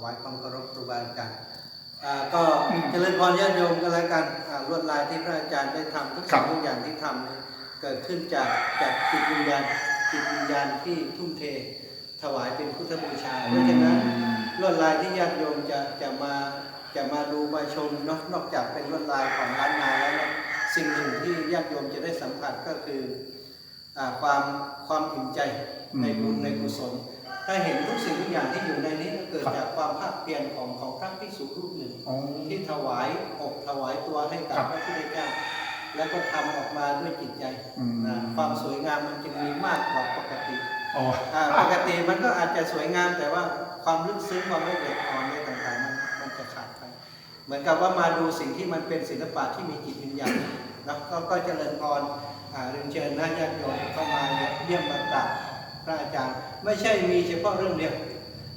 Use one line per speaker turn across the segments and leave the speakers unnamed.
ถวายความเคารพครูบาอาจารย์อ่าก็เจริญพรญาติโยมกันแล้วกันอ่าลวดลายที่พระอาจารย์ได้ทำทุก
ครั
สิ่
บ
งทุกอย่างที่ทำเนี่ยเกิดขึ้นจากจากจิตวิญญาณจิตวิญญาณที่ทุ่มเทถวายเป็นพุทธบูชา เพราะฉะนั้นลวดลายที่ญาติโยมจะจะมาจะมาดูมาชมเนอกนอกจากเป็นลวดลายของล้านนาแล้วเนี่ยสิ่งหนึ่งที่ญาติโยมจะได้สัมผัสก็คืออ่าความความอิ่มใจในบุญในกุศล ถ้าเห็นทุกสิ่งทุกอย่างที่อยู่ในนี้เกิด
ครับ
จากความภาคเพียรของของพระภิกษุรูปหนึ่ง
อ๋อ
ที่ถวายอกถวายตัวให้กับ
ครับ
พระพุทธเจ้าแล้วก็ทำออกมาด้วยจิตใจ
อืม
นะความสวยงามมันจึงมีมากกว่าปกติ
อ๋อ
อ่าปกติมันก็อาจจะสวยงามแต่ว่าความลึกซึ้งความละเอียดอ่อนอะไรต่างๆมันมันจะขาดไป เหมือนกับว่ามาดูสิ่งที่มันเป็นศิลปะที่มีจิตวิญญาณนะก็ก็เจริญพรอ่าเรียนเชิญนะญาติโยมเข้ามาเยี่ยมมากราบ พระอาจารย์ ไม่ใช่มีเฉพาะเรื่องเดียว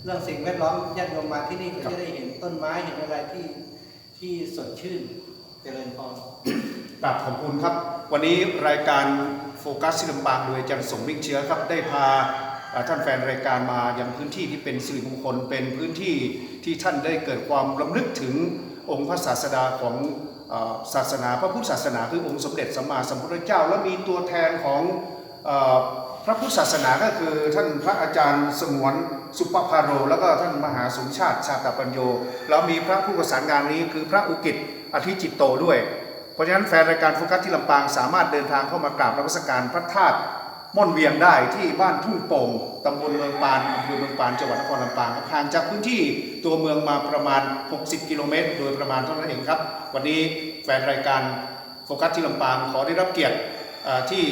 เรื่องสิ่งแวดล้อมญาติโยมมาที่นี่ก็จะได้เห็นต้นไม้เห็นอะไรที่ที่สดชื่นเจริญพร
กราบขอบคุณครับ วันนี้รายการโฟกัสสิลำปางโดยอาจารย์สมวิกเชื้อครับได้พาท่านแฟนรายการมาอยังพื้นที่ที่เป็นสิริมงคลเป็นพื้นที่ที่ท่านได้เกิดความรำลึกถึงองค์พระศาสดาของศาสนาพระพุทธศาสนาคือองค์สมเด็จสัมมาสัมพุทธเจ้า และมีตัวแทนของ พระพุทธศาสนาก็คือท่านพระอาจารย์สงวนสุปภาโร แล้วก็ท่านมหาสมชาติชาตปัญโยแล้วมีพระผู้ประสานงานนี้คือพระอุกิตอธิจิตโตด้วย เพราะฉะนั้นแฟนรายการโฟกัสที่ลำปางสามารถเดินทางเข้ามากราบนมัสการพระธาตุม่อนเวียงได้ที่บ้านทุ่งโป่งตำบลเมืองปานอำเภอเมืองปานจังหวัดนครลำปางห่างจากพื้นที่ตัวเมืองมาประมาณ 60 กิโลเมตร โดยประมาณเท่านั้นเองครับ วันนี้แฟนรายการโฟกัสที่ลำปางขอได้รับเกียรติที่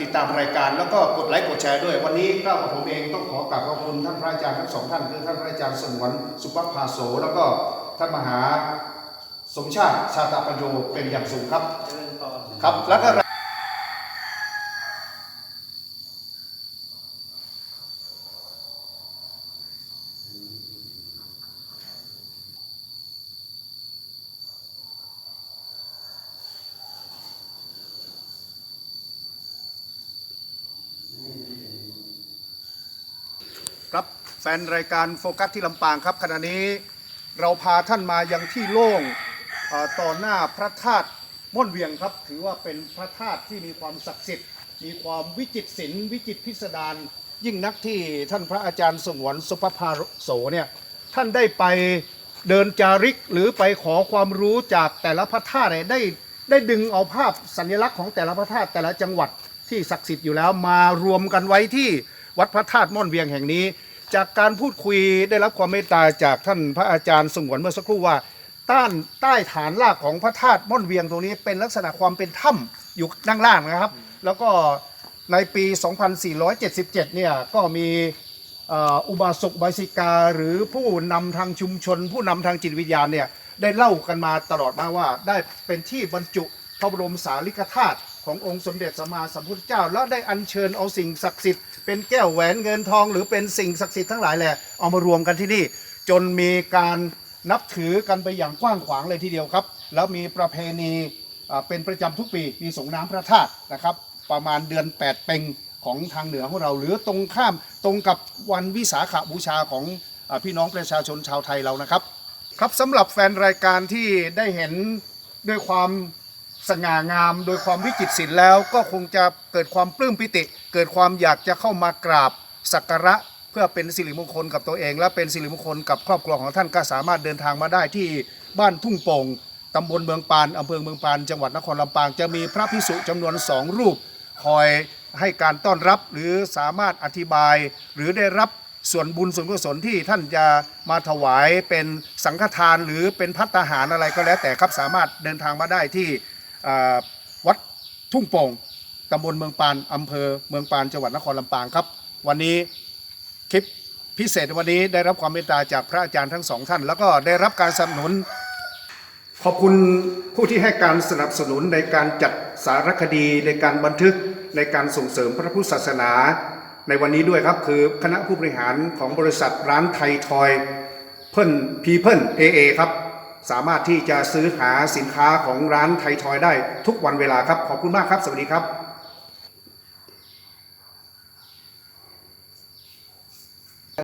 ติดตามรายการแล้วก็กดไลค์กดแชร์ด้วย วันนี้ก็กับผมเองต้องขอกราบขอบคุณท่านพระอาจารย์ทั้งสองท่านคือท่านพระอาจารย์สงวนสุปภาโส แล้วก็ท่านมหาสมชาติชาตาปัญโยเป็นอย่างสูงครับ
เจริญพร
ครับแล้วก็ แฟนรายการโฟกัสที่ลำปางครับขณะนี้เราพาท่านมายังที่โล่งต่อหน้าพระธาตุม่อนเวียงครับ ถือว่าเป็นพระธาตุที่มีความศักดิ์สิทธิ์ มีความวิจิตรศิลป์วิจิตรพิสดารยิ่งนักที่ท่านพระอาจารย์สงวนสุภภาโสเนี่ยท่านได้ไปเดินจาริกหรือไปขอความรู้จากแต่ละพระธาตุได้ได้ดึงเอาภาพสัญลักษณ์ของแต่ละพระธาตุแต่ละจังหวัดที่ศักดิ์สิทธิ์อยู่แล้วมารวมกันไว้ที่วัดพระธาตุม่อนเวียงแห่งนี้ จากการพูดคุยได้รับความเมตตาจากท่านพระอาจารย์สงวนเมื่อสักครู่ว่า ต้านใต้ฐานรากของพระธาตุม่อนเวียงตรงนี้เป็นลักษณะความเป็นถ้ำอยู่ด้านล่างนะครับ แล้วก็ในปี 2477 เนี่ยก็มีอุบาสกบาสิกา หรือผู้นำทางชุมชน ผู้นำทางจิตวิญญาณเนี่ยได้เล่ากันมาตลอดมาว่าได้เป็นที่บรรจุพระบรมสารีริกธาตุ ขององค์สมเด็จสัมมาสัมพุทธเจ้า แล้วได้อัญเชิญเอาสิ่งศักดิ์สิทธิ์เป็นแก้วแหวนเงินทอง หรือเป็นสิ่งศักดิ์สิทธิ์ทั้งหลายแหละเอามารวมกันที่นี่ จนมีการนับถือกันไปอย่างกว้างขวางเลยทีเดียวครับ แล้วมีประเพณีเป็นประจำทุกปีมีสงน้ำพระธาตุนะครับ ประมาณเดือน 8เพ็งของทางเหนือของเราหรือตรงข้ามตรงกับวันวิสาขบูชาของอพี่น้องประชาชนชาวไทยเรานะครับ ครับสำหรับแฟนรายการที่ได้เห็นด้วยความ สง่างามโดยความวิจิตรศิลป์แล้วก็คงจะเกิดความปลื้มปิติ เกิดความอยากจะเข้ามากราบสักการะเพื่อเป็นสิริมงคลกับตัวเอง และเป็นสิริมงคลกับครอบครัวของท่านก็สามารถเดินทางมาได้ที่บ้านทุ่งโป่งตำบลเมืองปานอำเภอเมืองปานจังหวัดนครลำปางจะมีพระพิสุจำนวนสองรูป คอยให้การต้อนรับหรือสามารถอธิบาย หรือได้รับส่วนบุญส่วนกุศลที่ท่านจะมาถวายเป็นสังฆทานหรือเป็นพัตตาหารอะไรก็แล้วแต่ครับสามารถเดินทางมาได้ที่ วัดทุ่งโป่งตำบลเมืองปานอำเภอเมืองปานจังหวัดนครลำปางครับ วันนี้คลิปพิเศษวันนี้ได้รับความเมตตาจากพระอาจารย์ทั้งสองท่าน แล้วก็ได้รับการสนับสนุน ขอบคุณผู้ที่ให้การสนับสนุนในการจัดสารคดีในการบันทึกในการส่งเสริมพระพุทธศาสนา ในวันนี้ด้วยครับคือคณะผู้บริหารของบริษัทร้านไทยทอย เพิ่นพีเพิ่นเอเอครับ สามารถที่จะซื้อหาสินค้าของร้านไทยทอยได้ทุกวันเวลาครับ ขอบคุณมากครับ สวัสดีครับ